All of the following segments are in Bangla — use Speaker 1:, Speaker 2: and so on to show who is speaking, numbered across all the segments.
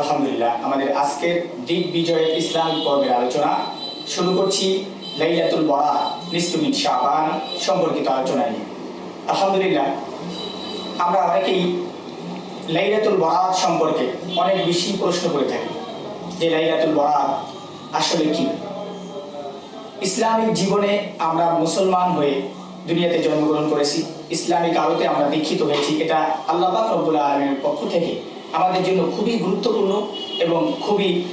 Speaker 1: আলহামদুলিল্লাহ, আমাদের আজকের দিক বিজয়ের ইসলামিক পর্বের আলোচনা শুরু করছি লাইলাতুল শাবান সম্পর্কিত আলোচনা নিয়ে। আলহামদুলিল্লাহ, আমরা অনেকেই লাইলাতুল সম্পর্কে অনেক বেশি প্রশ্ন করে থাকি যে লাইলাতুল বরাত আসলে কি? ইসলামিক জীবনে আমরা মুসলমান হয়ে দুনিয়াতে জন্মগ্রহণ করেছি, ইসলামিক আলোতে আমরা দীক্ষিত হয়েছি, এটা আল্লাহ রব্বুল আলমের পক্ষ থেকে আমাদের জন্য খুবই গুরুত্বপূর্ণ এবং খুবই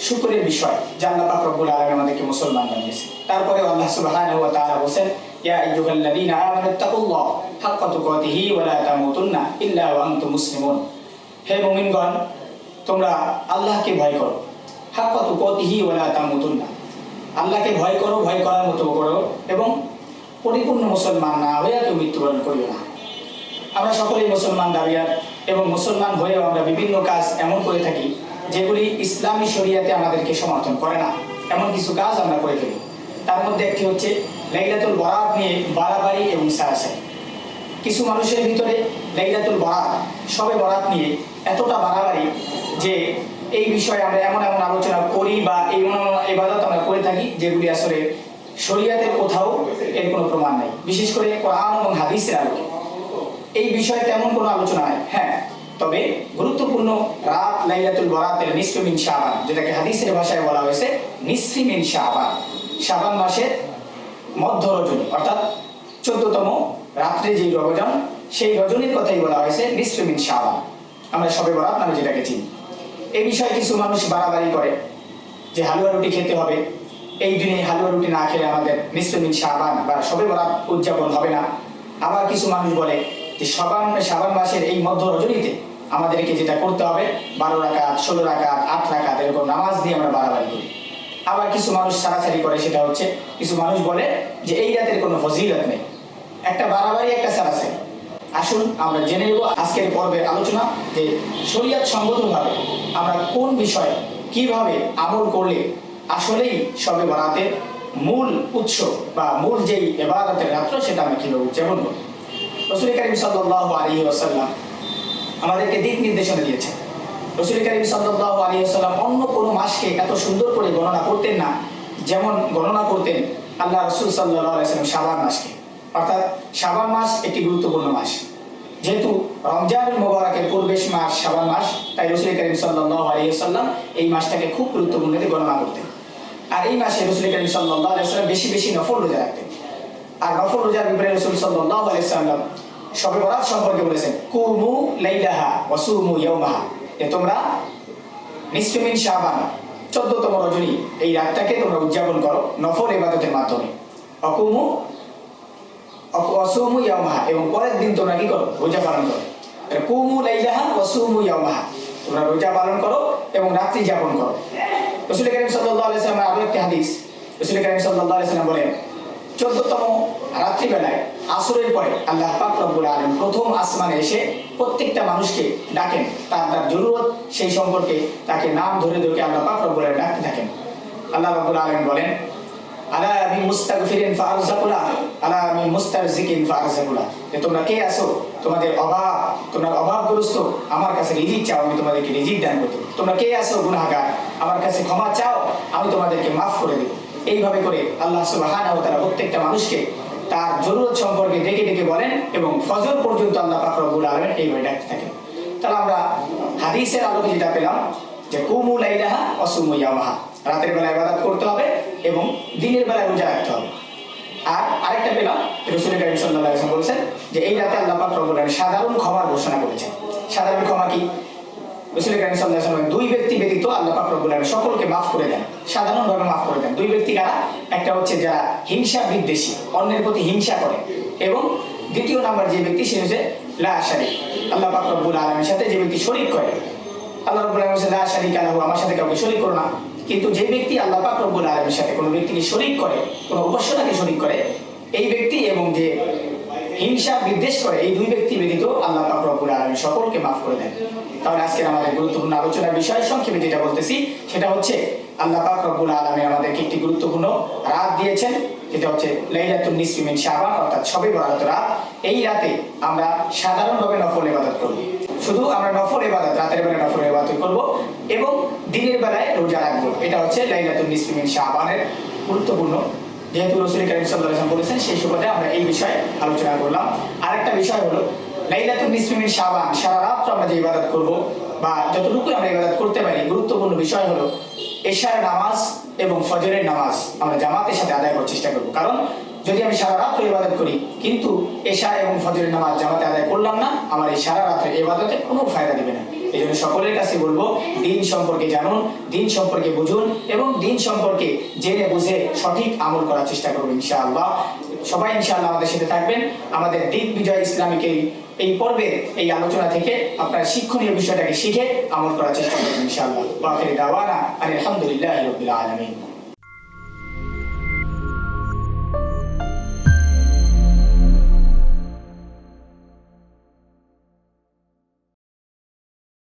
Speaker 1: শুকরের বিষয় যে আল্লাহ পাক রব্বুল আলম আমাদেরকে মুসলমান বানিয়েছে। তারপরে আল্লাহ সুবহানাহু ওয়া তাআলা বলেন ইয়া আইয়ুহাল্লাযীনা আমানু তাকুল্লাহ হাক্কা তুকাতিহি ওয়া লা তামুতুন্না ইল্লা ওয়া আনতুম মুসলিমুন। হে মুমিনগণ, তোমরা আল্লাহকে ভয় করো। হাক্কা তুকাতিহি ওয়া লা তামুতুন্না। আল্লাহকে ভয় করো, ভয় করার মতো করো এবং পরিপূর্ণ মুসলমান না হয়ে কেউ মৃত্যুবরণ করিও না। আমরা সকলেই মুসলমান দাবিয়ার এবং মুসলমান হয়েও আমরা বিভিন্ন কাজ এমন করে থাকি, যেগুলি ইসলামী শরিয়াতে আমাদেরকে সমর্থন করে না। এমন কিছু কাজ আমরা করে ফেলি। তার মধ্যে একটি হচ্ছে লাইলাতুল বরাত নিয়ে বাড়াবাড়ি এবং সারাসারি। কিছু মানুষের ভিতরে লাইলাতুল বরাত, সবে বরাত নিয়ে এতটা বাড়াবাড়ি যে এই বিষয়ে আমরা এমন এমন আলোচনা করি বা এই ইবাদত আমরা করে থাকি, যেগুলি আসলে শরিয়াতের কোথাও এর কোনো প্রমাণ নেই। বিশেষ করে কোরআন এবং হাদিসের আলোকে। এই বিষয়ে তেমন কোনো আলোচনা নাই। হ্যাঁ তবে গুরুত্বপূর্ণ রাত লাইলাতুল বরাতের নিসফিমিন শাবান, যেটাকে হাদিসের ভাষায় বলা হয়েছে নিসফিমিন শাবান। শাবান মাসের মধ্য রজনী, অর্থাৎ চোদ্দতম রাত্রে যে রজন সেই রজনীর কথাই বলা হয়েছে নিসফিমিন শাবান। আমরা সবে বরাত নামে যেটাকে চিনি। এই বিষয়ে কিছু মানুষ বাড়াবাড়ি করে যে হালুয়া রুটি খেতে হবে। এই দিনে হালুয়া রুটি না খেলে আমাদের নিসফিমিন শাবান বা সবে বরাত উদযাপন হবে না। আবার কিছু মানুষ বলে যে সবান সাবান মাসের এই মধ্য রজনীতে আমাদেরকে যেটা করতে হবে, বারো রাকাত, ষোলো রাকাত, আট রাকাত এরকম নামাজ দিয়ে আমরা বাড়াবাড়ি করি। আবার কিছু মানুষ সারাসারি করে, সেটা হচ্ছে কিছু মানুষ বলে যে এই রাতের কোনো ফজিলত নেই। একটা বাড়াবাড়ি, একটা সারাসারি। আসুন আমরা জেনে নেব আজকের পর্বের আলোচনা যে শরিয়াত সম্মতভাবে আমরা কোন বিষয়ে কীভাবে আমল করলে আসলেই সবে বরাতের মূল উৎস বা মূল যেই এবাদতের রাত্র, সেটা আমরা কীভাবে উদযাপন করব? রসুল করিম সাল্লাহ আলী আমাদেরকে দিক নির্দেশনা দিয়েছেন। রসুল করিম সাল্লাহ আলী অন্য কোনো মাসকে এত সুন্দর করে গণনা করতেন না, যেমন গণনা করতেন আল্লাহ রসুল সাল্লাহ আলাইসাল্লাম সাবান মাসকে। অর্থাৎ সাবান মাস একটি গুরুত্বপূর্ণ মাস। যেহেতু রমজান মোবারকের পূর্বেশ মাস সাবান মাস, তাই রসুল করিম সাল্লাহ আলী আসাল্লাম এই মাসটাকে খুব গুরুত্বপূর্ণ গণনা করতেন। আর এই মাসে রসুল করিম সাল্লাহ আলাইসাল্লাম বেশি বেশি নফল রোজা রাখতেন। আর নফল রোজার ব্যাপারে রসুল সাল্লাহ আলাইসাল্লাম সবে বরাত সম্পর্কে বলেছেন, কুমু লাইলাহা ওয়াসুমু ইয়াউমাহা। যে তোমরা শাবান রজনী, এই রাতটাকে তোমরা উদযাপন করো নফল ইবাদতের মাধ্যমে। অকুমু ওয়াসুমু ইয়াউমাহা, এবং পরের দিন তোমরা কি করো? রোজা পালন করো। কুমু লাইলাহা ওয়াসুমু ইয়াউমাহা, তোমরা রোজা পালন করো এবং রাত্রি যাপন করো। রসুল করিম সাল্লাহ আলাইসাল্লামের আরও একটি হাদিস, রসুল করিম সাল্লাহ আলাইসাল্লাম বলেন চোদ্দতম রাত্রিবেলায় আসরের পরে আল্লাহ পাক রব্বুল আলম প্রথম আসমানে এসে প্রত্যেকটা মানুষকে ডাকেন। তার তার জরুরত সেই সম্পর্কে তাকে নাম ধরে ধরে আল্লাহ পাক রব্বুল আলম ডাকতে থাকেন। আল্লাহ রব্বুল আলম বলেন, আলা আমি মুস্তাগফিরিন ফারজাকুলা আলা আমি মুস্তারজিকিন ফারজাকুলা যে তোমরা কে আছো? তোমাদের অভাব, তোমরা অভাবগ্রস্ত, আমার কাছে রিজিক চাও, আমি তোমাদেরকে রিজিক দান করতে। তোমরা কে আছো, গুনাহগার? আমার কাছে ক্ষমা চাও, আমি তোমাদেরকে মাফ করে দেবো। এইভাবে করে আল্লাহ তাআলা প্রত্যেকটা মানুষকে তার জরুরত সম্পর্কে ডেকে ডেকে বলেন এবং ফজর পর্যন্ত আল্লাহ পাক রব্বুল আলামিন এইভাবে ডাকতে থাকেন। তাহলে আমরা হাদিসের আলোকে যেটা পেলাম যে কুমু লাইলাহা অসুমু ইয়ামাহা রাতের বেলা ইবাদত করতে হবে এবং দিনের বেলা রোজা রাখতে হবে। আর আরেকটা পেলাম রসুল ওয়াসাল্লাম বলেছেন যে এই রাতে আল্লাহ পাক রব্বুল সাধারণ ক্ষমার ঘোষণা করেছেন। সাধারণ ক্ষমা কি? দুই ব্যক্তি ব্যতীত আল্লাহ সকলকে মাফ করে দেন, সাধারণভাবে মাফ করে দেন। দুই ব্যক্তি কারা একটা হচ্ছে যারা হিংসা বিদ্বেষী, অন্যের প্রতি হিংসা করে। এবং দ্বিতীয় নাম্বার যে ব্যক্তি, সে হচ্ছে আল্লাহ পাক রব্বুল সাথে যে ব্যক্তি শরীক করে, আল্লাহ রব্বুল আমার সাথে কাউকে শরীক করো না। কিন্তু যে ব্যক্তি আল্লাহ পাক রব্বুল সাথে কোনো ব্যক্তিকে শরীক করে, কোনো উপাস্যতাকে শরীক করে, এই ব্যক্তি এবং যে হিংসা বিদ্বেষ করে, এই দুই ব্যক্তি সকলকে মাফ করে দেন। তাহলে আজকের আমাদের গুরুত্বপূর্ণ আলোচনার বিষয়, সংক্ষেপে যেটা বলতেছি, সেটা হচ্ছে আল্লাহ পাক রব্বুল আলামিন আমাদেরকে একটি গুরুত্বপূর্ণ রাত দিয়েছেন, যেটা হচ্ছে লাইলাতুন নিসফি শাবান, অর্থাৎ সবে বরাত রাত। এই রাতে আমরা সাধারণভাবে নফল ইবাদত করব। শুধু আমরা নফল ইবাদত, রাতের বেলা নফল ইবাদত করব এবং দিনের বেলায় রোজা রাখব। এটা হচ্ছে লাইলাতুল নিসফি শাবানের গুরুত্বপূর্ণ। যেহেতু রসুল করিম আলাইহি বলেছেন, সেই সুবাদে আমরা এই বিষয়ে আলোচনা করলাম। আরেকটা বিষয় হলো লাইলাতুল শাবান, সারা রাত আমরা যে ইবাদত করব বা যতটুকু আমরা ইবাদত করতে পারি, গুরুত্বপূর্ণ বিষয় হলো এশার নামাজ এবং ফজরের নামাজ আমরা জামাতের সাথে আদায় করার চেষ্টা করব। কারণ যদি আমি সারা রাত্র ইবাদত করি, কিন্তু এশা এবং ফজরের নামাজ জামাতে আদায় করলাম না, আমার এই সারা রাত্রের ইবাদতে কোনো ফায়দা দিবে না। এই জন্য সকলের কাছে বলব, দিন সম্পর্কে জানুন, দিন সম্পর্কে বুঝুন এবং দিন সম্পর্কে জেনে বুঝে সঠিক আমল করার চেষ্টা করুন ইনশাআল্লাহ। সবাই ইনশাআল্লাহ আমাদের সাথে থাকবেন। আমাদের দিক বিজয় ইসলামিক এই এই এই আলোচনা থেকে আপনারা শিক্ষণীয় বিষয়টাকে শিখে আমল করার চেষ্টা করবেন ইনশাআল্লাহ। আখির দাওয়ানা আলহামদুলিল্লাহি আলামিন।